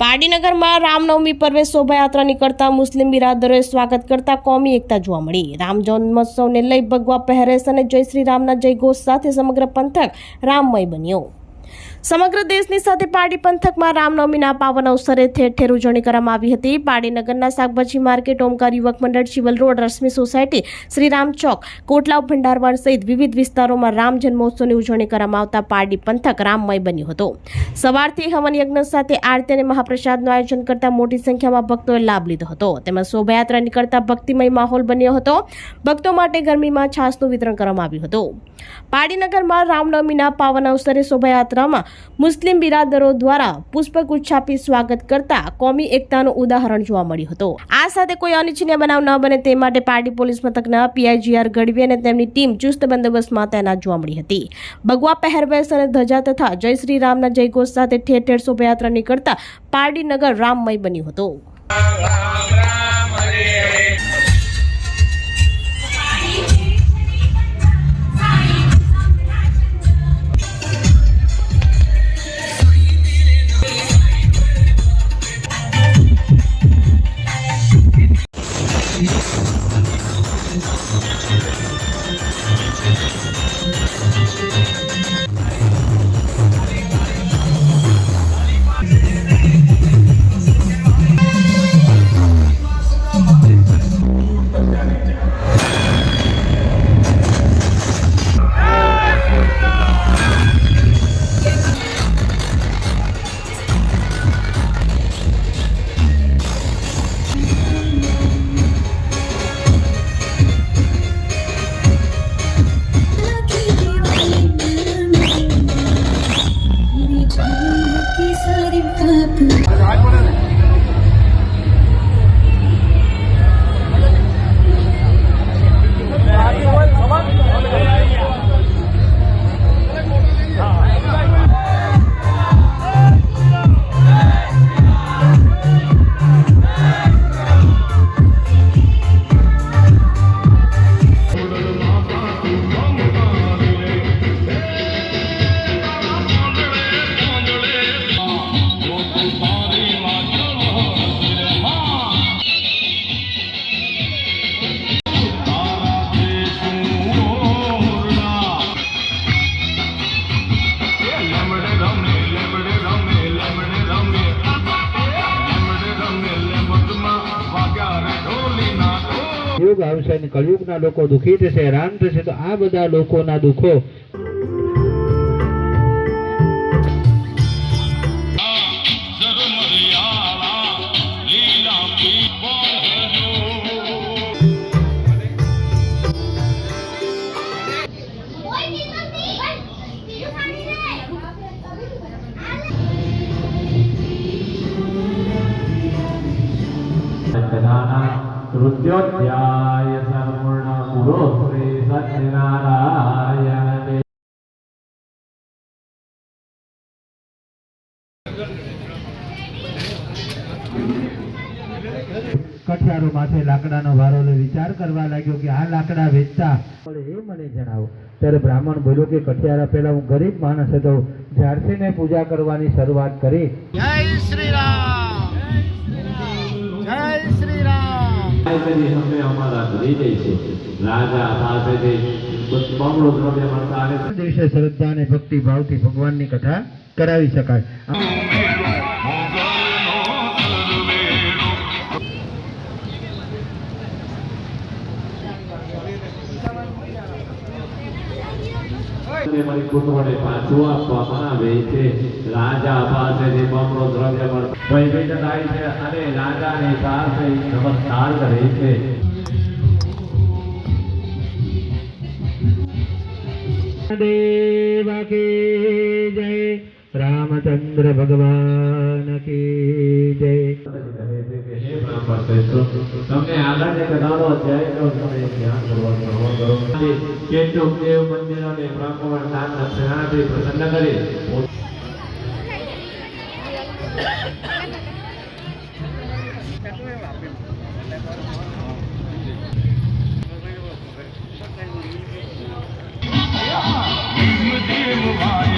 પાડીનગરમાં રામનવમી પર્વે શોભાયાત્રા નીકળતા મુસ્લિમ બિરાદરોએ સ્વાગત કરતા કોમી એકતા જોવા મળી. રામ જન્મોત્સવને લઈ ભગવા પહેરેશ અને જય શ્રી રામના જય ઘોષ સાથે સમગ્ર પંથક રામમય બન્યો. સમગ્ર દેશની સાથે પાડી પંથકમાં રામનવમીના પાવન અવસરે ઠેર ઠેર ઉજવણી કરવામાં આવી હતી. પાડીનગરના શાકભાજી માર્કેટ, ઓમકાર યુવક મંડળ શિવલ રોડ, રશ્મિ સોસાયટી શ્રીરામ ચોક, કોટલાવ ભંડારવાડ સહિત વિવિધ વિસ્તારોમાં રામ જન્મોત્સવની ઉજવણી કરવામાં આવતા પાડી પંથક રામમય બન્યો હતો. સવારથી હવન યજ્ઞ સાથે આરતી અને મહાપ્રસાદનું આયોજન કરતા મોટી સંખ્યામાં ભક્તોએ લાભ લીધો હતો. તેમજ શોભાયાત્રા નીકળતા ભક્તિમય માહોલ બન્યો હતો. ભક્તો માટે ગરમીમાં છાસનું વિતરણ કરવામાં આવ્યું હતું. પાડીનગરમાં રામનવમીના પાવન અવસરે શોભાયાત્રામાં મુસ્લિમ બિરાદરો દ્વારા પુષ્પગુચ્છ આપી સ્વાગત કરતા કોમી એકતાનું ઉદાહરણ જોવા મળ્યું હતું. આ સાથે કોઈ અનિચ્છનીય બનાવ ન બને તે માટે પાર્ટી પોલીસ મથકના પીઆઈજીઆર ગઢવી અને તેમની ટીમ ચુસ્ત બંદોબસ્તમાં તૈનાત જોવા મળી હતી. ભગવા પહેરવેશ અને ધજા તથા જય શ્રી રામના જયઘોષ સાથે ઠેર ઠેર શોભાયાત્રા નીકળતા પારડી નગર રામમય બન્યું હતું. યુગ આવશે અને કલયુગના લોકો દુઃખી થશે હેરાન થશે તો આ બધા લોકોના દુઃખો तृतीयोऽध्याय सम्पूर्णपुरो श्रीसत्यनारायण કઠિયારો માથે લાકડાનો ભારો લઈ વિચાર કરવા લાગ્યો કે આ લાકડા વેચતા પડે એ મને જણાવો ત્યારે બ્રાહ્મણ બોલ્યો કે કઠિયારા પહેલા હું ગરીબ માણસ હતો જ્યારથી મેં પૂજા કરવાની શરૂઆત કરી અમારા આવે છે શ્રદ્ધા અને ભક્તિ ભાવથી ભગવાનની કથા કરાવી શકાય. મારી કુટુંબને પાછું આપવામાં આવે છે. રાજા પાસેથી બમણું દ્રવ્ય મળતા થાય છે અને રાજાની પાસે નમસ્કાર કરે છે. દેવા કે જય રામચંદ્ર ભગવાન કી જય તમને આગળ એક દાડો અધ્યાયનો તમે ધ્યાન કરવાનું કરો કેટલું દેવ મંદિર અને બ્રહ્મવર્ણ નામ પ્રસન્ન કરી દેવ